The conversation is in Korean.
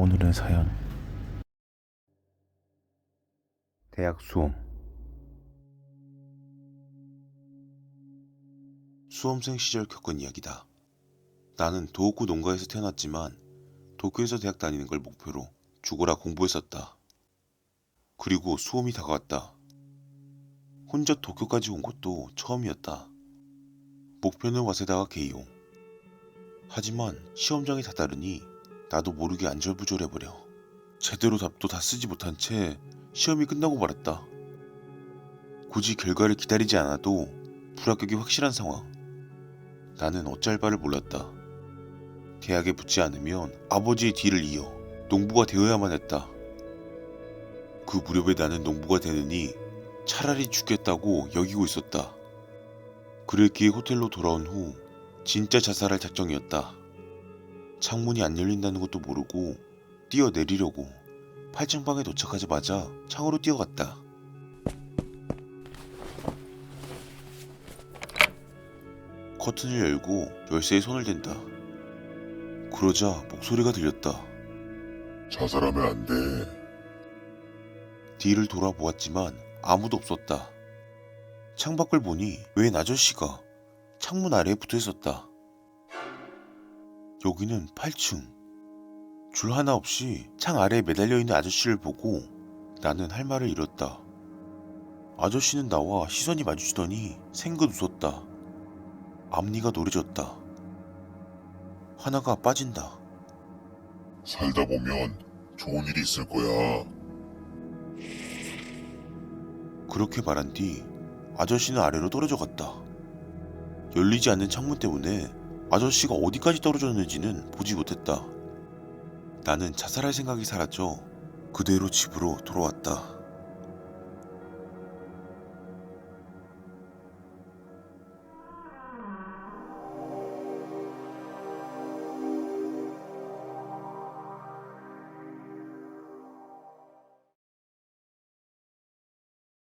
오늘의 사연 대학 수험 수험생 시절 겪은 이야기다. 나는 도호쿠 농가에서 태어났지만 도쿄에서 대학 다니는 걸 목표로 죽어라 공부했었다. 그리고 수험이 다가왔다. 혼자 도쿄까지 온 것도 처음이었다. 목표는 와세다가 게이오. 하지만 시험장이 다다르니 나도 모르게 안절부절해버려. 제대로 답도 다 쓰지 못한 채 시험이 끝나고 말았다. 굳이 결과를 기다리지 않아도 불합격이 확실한 상황. 나는 어쩔 바를 몰랐다. 대학에 붙지 않으면 아버지의 뒤를 이어 농부가 되어야만 했다. 그 무렵에 나는 농부가 되느니 차라리 죽겠다고 여기고 있었다. 그랬기에 호텔로 돌아온 후 진짜 자살할 작정이었다. 창문이 안 열린다는 것도 모르고 뛰어내리려고 8층 방에 도착하자마자 창으로 뛰어갔다. 커튼을 열고 열쇠에 손을 댄다. 그러자 목소리가 들렸다. 자살하면 안 돼. 뒤를 돌아보았지만 아무도 없었다. 창밖을 보니 웬 아저씨가 창문 아래에 붙어 있었다. 여기는 8층. 줄 하나 없이 창 아래에 매달려 있는 아저씨를 보고 나는 할 말을 잃었다. 아저씨는 나와 시선이 마주치더니 생긋 웃었다. 앞니가 노래졌다. 하나가 빠진다. 살다 보면 좋은 일이 있을 거야. 그렇게 말한 뒤 아저씨는 아래로 떨어져 갔다. 열리지 않는 창문 때문에 아저씨가 어디까지 떨어졌는지는 보지 못했다. 나는 자살할 생각이 사라져 그대로 집으로 돌아왔다.